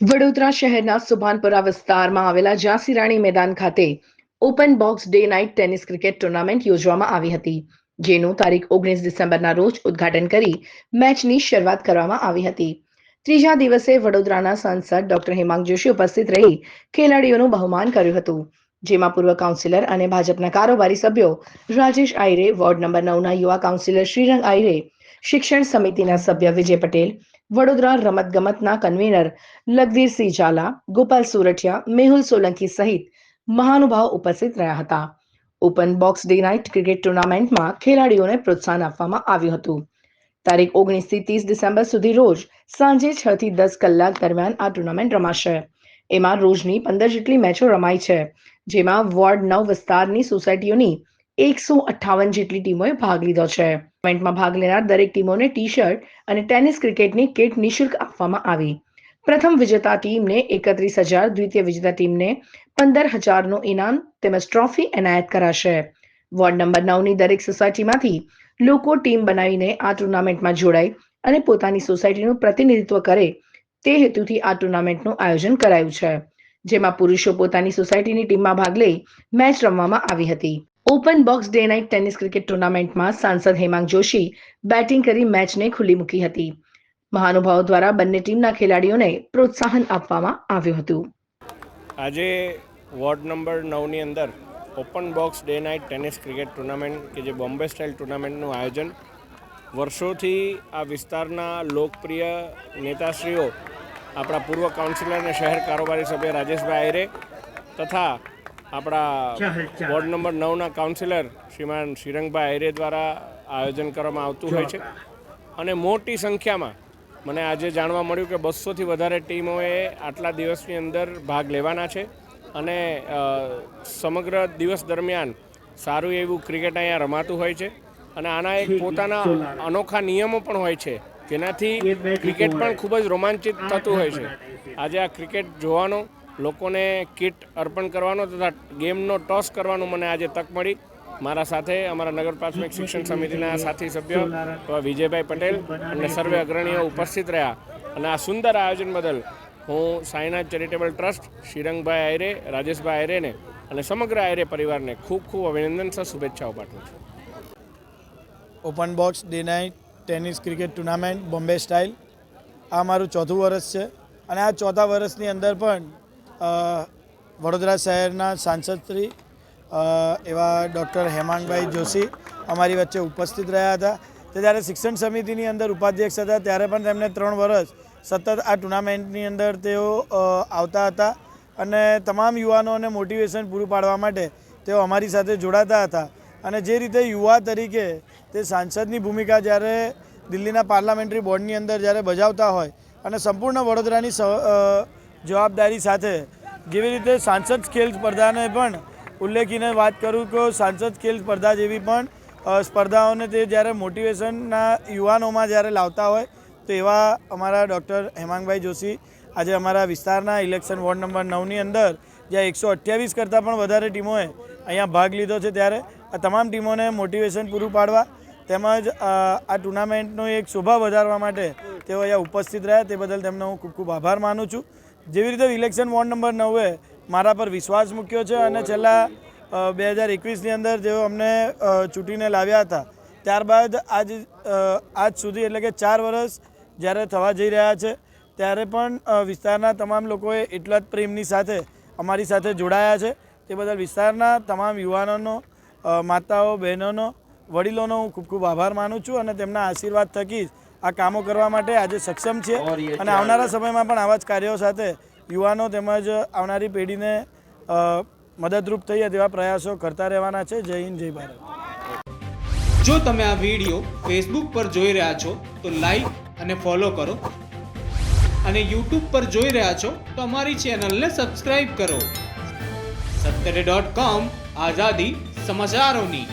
વડોદરા શહેરના સુભાનપુરા વિસ્તારમાં આવેલા ઝાંસી રાણી મેદાન ખાતે open box day night tennis cricket tournament યોજવામાં આવી હતી, જેનું તારીખ ઓગણીસ ડિસેમ્બરના રોજ ઉદ્ઘાટન કરી મેચની શરૂઆત કરવામાં આવી હતી. ત્રીજા દિવસે વડોદરાના સાંસદ ડોક્ટર હેમાંગ જોશી ઉપસ્થિત રહી ખેલાડીઓનું બહુમાન કર્યું હતું, જેમાં પૂર્વ કાઉન્સિલર અને ભાજપના કારોબારી સભ્યો રાજેશ આયરે, વોર્ડ નંબર નવના યુવા કાઉન્સિલર શ્રીરંગ આયરે શિક્ષણ સમિતિના સભ્ય વિજય પટેલ, વડોદરા રમતગમતના કન્વીનર લગવીરસિંહ ઝાલા, ગોપાલ સુરઠિયા, મેહુલ સોલંકી સહિત મહાનુભાવ ઉપસ્થિત રહ્યા હતા. Open box day night cricket ટુર્નામેન્ટમાં ખેલાડીઓને પ્રોત્સાહન આપવામાં આવ્યું હતું. તારીખ ઓગણીસથી ત્રીસ ડિસેમ્બર સુધી રોજ સાંજે છ થી દસ કલાક દરમિયાન આ ટુર્નામેન્ટ રમાશે. એમાં રોજની પંદર જેટલી મેચો રમાઈ છે, જેમાં વોર્ડ નવ વિસ્તારની સોસાયટીઓની એકસો અઠ્ઠાવન જેટલી ટીમોએ ભાગ લીધો છે. ટુર્નામેન્ટમાં ભાગ લેનાર દરેક ટીમોને ટી શર્ટ અને ટેનિસ ક્રિકેટની કિટ નિઃશુલ્ક આપવામાં આવી. પ્રથમ વિજેતા ટીમને એકત્રીસ હજાર, દ્વિતીય વિજેતા ટીમને પંદર હજારનું ઇનામ તેમજ ટ્રોફી એનાયત કરાશે. વોર્ડ નંબર નવની દરેક સોસાયટીમાંથી લોકો ટીમ બનાવીને આ ટુર્નામેન્ટમાં જોડાય અને પોતાની સોસાયટીનું પ્રતિનિધિત્વ કરે તે હેતુથી આ ટુર્નામેન્ટનું આયોજન કરાયું છે, જેમાં પુરુષો પોતાની સોસાયટીની ટીમમાં ભાગ લઈ મેચ રમવામાં આવી હતી. Open box day night tennis cricket ટુર્નામેન્ટમાં સાંસદ હેમાંગ જોશી બેટિંગ કરી મેચને ખુલ્લી મૂકી હતી. મહાનુભાવો દ્વારા બંને ટીમના ખેલાડીઓને પ્રોત્સાહન આપવામાં આવ્યું હતું. આજે વોર્ડ નંબર નવની અંદર open box day night tennis cricket tournament કે જે બોમ્બે સ્ટાઇલ ટુર્નામેન્ટનું આયોજન વર્ષોથી આ વિસ્તારના લોકપ્રિય નેતાશ્રીઓ આપણા પૂર્વ કાઉન્સિલર અને શહેર કારોબારી સભ્ય રાજેશભાઈ આયરે તથા આપણા વોર્ડ નંબર નવના કાઉન્સિલર શ્રીમાન શ્રીરંગભાઈ આયરે દ્વારા આયોજન કરવામાં આવતું હોય છે. અને મોટી સંખ્યામાં મને આજે જાણવા મળ્યું કે બસોથી વધારે ટીમોએ આટલા દિવસની અંદર ભાગ લેવાના છે. અને સમગ્ર દિવસ દરમિયાન સારું એવું ક્રિકેટ અહીંયા રમાતું હોય છે. અને આના એક પોતાના અનોખા નિયમો પણ હોય છે જેનાથી ક્રિકેટ પણ ખૂબ જ રોમાંચિત થતું હોય છે. આજે આ ક્રિકેટ જોવાનો લોકોને કિટ અર્પણ કરવાનો તથા ગેમનો ટોસ કરવાનો મને આજે તક મળી. મારા સાથે અમારા નગર પ્રાથમિક શિક્ષણ સમિતિના સાથી સભ્ય વિજયભાઈ પટેલ અને સર્વે અગ્રણીઓ ઉપસ્થિત રહ્યા. અને આ સુંદર આયોજન બદલ હું સાંઈનાથ ચેરિટેબલ ટ્રસ્ટ, શ્રીરંગભાઈ આયરે, રાજેશભાઈ આયરેને અને સમગ્ર આયરે પરિવારને ખૂબ ખૂબ અભિનંદન સહ શુભેચ્છાઓ પાઠવું છું. Open box, day night, tennis cricket tournament, Bombay style. આ મારું ચોથું વર્ષ છે અને આ ચોથા વર્ષની અંદર પણ વડોદરા શહેરના સાંસદ શ્રી એવા ડૉક્ટર હેમાંગભાઈ જોશી અમારી વચ્ચે ઉપસ્થિત રહ્યા હતા. તે જ્યારે શિક્ષણ સમિતિની અંદર ઉપાધ્યક્ષ હતા, ત્યારે પણ તેમને ત્રણ વર્ષ સતત આ ટુર્નામેન્ટની અંદર તેઓ આવતા હતા અને તમામ યુવાનોને મોટિવેશન પૂરું પાડવા માટે તેઓ અમારી સાથે જોડાતા હતા. અને જે રીતે યુવા તરીકે તે સાંસદની ભૂમિકા જ્યારે દિલ્હીના પાર્લામેન્ટરી બોર્ડની અંદર જ્યારે બજાવતા હોય અને સંપૂર્ણ વડોદરાની જવાબદારી સાથે. જેવી રીતે સાંસદ ખેલ સ્પર્ધાને પણ ઉલ્લેખીને વાત કરું કે સાંસદ ખેલ સ્પર્ધા જેવી પણ સ્પર્ધાઓને તે જ્યારે મોટિવેશનના યુવાનોમાં જ્યારે લાવતા હોય, તો એવા અમારા ડૉક્ટર હેમાંગભાઈ જોશી, આજે અમારા વિસ્તારના ઇલેક્શન વોર્ડ નંબર નવની અંદર, જ્યાં એકસો અઠ્યાવીસ કરતાં પણ વધારે ટીમોએ અહીંયા ભાગ લીધો છે ત્યારે, આ તમામ ટીમોને મોટિવેશન પૂરું પાડવા તેમજ આ ટુર્નામેન્ટનો એક શોભા વધારવા માટે તેઓ અહીંયા ઉપસ્થિત રહ્યા. તે બદલ તેમનો હું ખૂબ ખૂબ આભાર માનું છું. જેવી રીતે ઇલેક્શન વોર્ડ નંબર નવે મારા પર વિશ્વાસ મૂક્યો છે અને છેલ્લા બે હજાર એકવીસની અંદર જેઓ અમને ચૂંટીને લાવ્યા હતા, ત્યારબાદ આજ આજ સુધી એટલે કે ચાર વર્ષ જ્યારે થવા જઈ રહ્યા છે, ત્યારે પણ વિસ્તારના તમામ લોકોએ એટલા જ પ્રેમની સાથે અમારી સાથે જોડાયા છે. તે બદલ વિસ્તારના તમામ યુવાનોનો માતાઓ, બહેનોનો, વડીલોનો હું ખૂબ ખૂબ આભાર માનું છું અને તેમના આશીર્વાદ થકી જ આ કામો કરવા માટે આજે સક્ષમ છે અને આવનારા સમયમાં પણ આવા જ કાર્યો સાથે યુવાનો તેમજ આવનારી પેઢીને મદદરૂપ થઈએ તેવા પ્રયાસો કરતા રહેવાના છે. જય હિન્દ જય ભારત. જો તમે આ વીડિયો ફેસબુક પર જોઈ રહ્યા છો તો લાઈક અને ફોલો કરો. અને યુટ્યુબ પર જોઈ રહ્યા છો તો અમારી ચેનલને સબસ્ક્રાઇબ કરો. સત્તરે ડોટ કોમ આઝાદી સમાચારોની.